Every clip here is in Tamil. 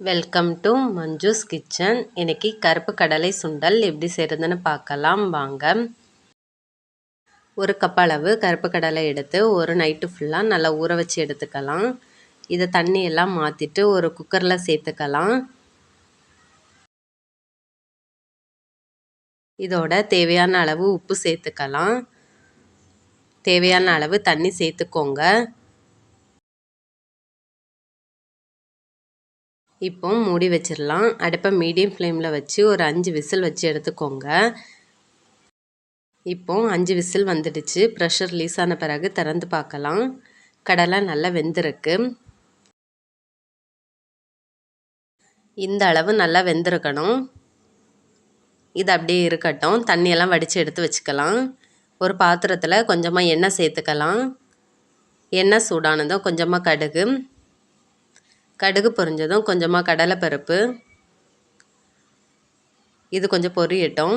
வெல்கம் டு மஞ்சுஸ் கிச்சன் இன்னைக்கு கருப்பு கடலை சுண்டல் எப்படி செய்கிறதுன்னு பார்க்கலாம். வாங்க. ஒரு கப் அளவு கருப்பு கடலை எடுத்து ஒரு நைட்டு ஃபுல்லாக நல்லா ஊற வச்சு எடுத்துக்கலாம். இதை தண்ணியெல்லாம் மாற்றிட்டு ஒரு குக்கரில் சேர்த்துக்கலாம். இதோட தேவையான அளவு உப்பு சேர்த்துக்கலாம். தேவையான அளவு தண்ணி சேர்த்துக்கோங்க. இப்போ மூடி வச்சிடலாம் அடுப்பை மீடியம் ஃப்ளேமில் வச்சு ஒரு அஞ்சு விசில் வச்சு எடுத்துக்கோங்க. இப்போ அஞ்சு விசில் வந்துடுச்சு. ப்ரெஷர் ரிலீஸ் ஆன பிறகு திறந்து பார்க்கலாம். கடலை நல்லா வெந்திருக்கு. இந்த அளவு நல்லா வெந்திருக்கணும். இது அப்படியே இருக்கட்டும். தண்ணியெல்லாம் வடித்து எடுத்து வச்சுக்கலாம். ஒரு பாத்திரத்தில் கொஞ்சமாக எண்ணெய் சேர்த்துக்கலாம். எண்ணெய் சூடானதும் கொஞ்சமாக கடுகு. கடுகு பொரிஞ்சதும் கொஞ்சமாக கடலைப்பருப்பு. இது கொஞ்சம் பொரியட்டும்.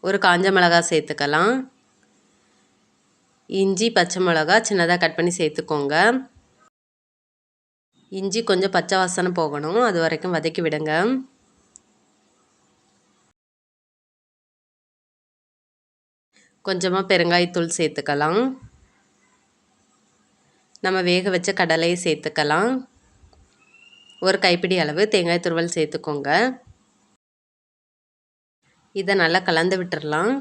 ஒரு காஞ்ச மிளகா சேர்த்துக்கலாம். இஞ்சி பச்சை மிளகா சின்னதாக கட் பண்ணி சேர்த்துக்கோங்க. இஞ்சி கொஞ்சம் பச்சை வாசனை போகணும். அது வரைக்கும் வதக்கி விடுங்க. கொஞ்சமாக பெருங்காயத்தூள் சேர்த்துக்கலாம். நம்ம வேக வச்ச கடலையை சேர்த்துக்கலாம். ஒரு கைப்பிடி அளவு தேங்காய் துருவல் சேர்த்துக்கோங்க. இதை நல்லா கலந்து விட்டுடலாம்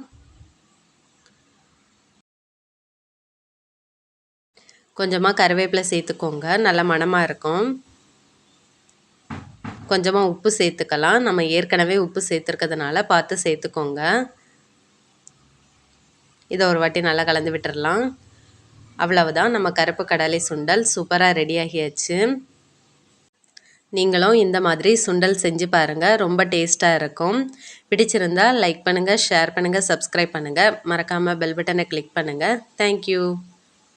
கொஞ்சமாக கருவேப்பிலை சேர்த்துக்கோங்க. நல்ல மணமாக இருக்கும். கொஞ்சமாக உப்பு சேர்த்துக்கலாம். நம்ம ஏற்கனவே உப்பு சேர்த்துருக்கிறதுனால பார்த்து சேர்த்துக்கோங்க. இதை ஒரு வாட்டி நல்லா கலந்து விட்டுடலாம் அவ்வளவுதான். நம்ம கருப்பு கடலை சுண்டல் சூப்பராக ரெடி ஆகியாச்சு. நீங்களும் இந்த மாதிரி சுண்டல் செஞ்சு பாருங்கள் ரொம்ப டேஸ்ட்டாக இருக்கும். பிடிச்சிருந்தால் லைக் பண்ணுங்கள் ஷேர் பண்ணுங்கள் சப்ஸ்கிரைப் பண்ணுங்கள் மறக்காமல் பெல் பட்டனை கிளிக் பண்ணுங்கள் தேங்க்யூ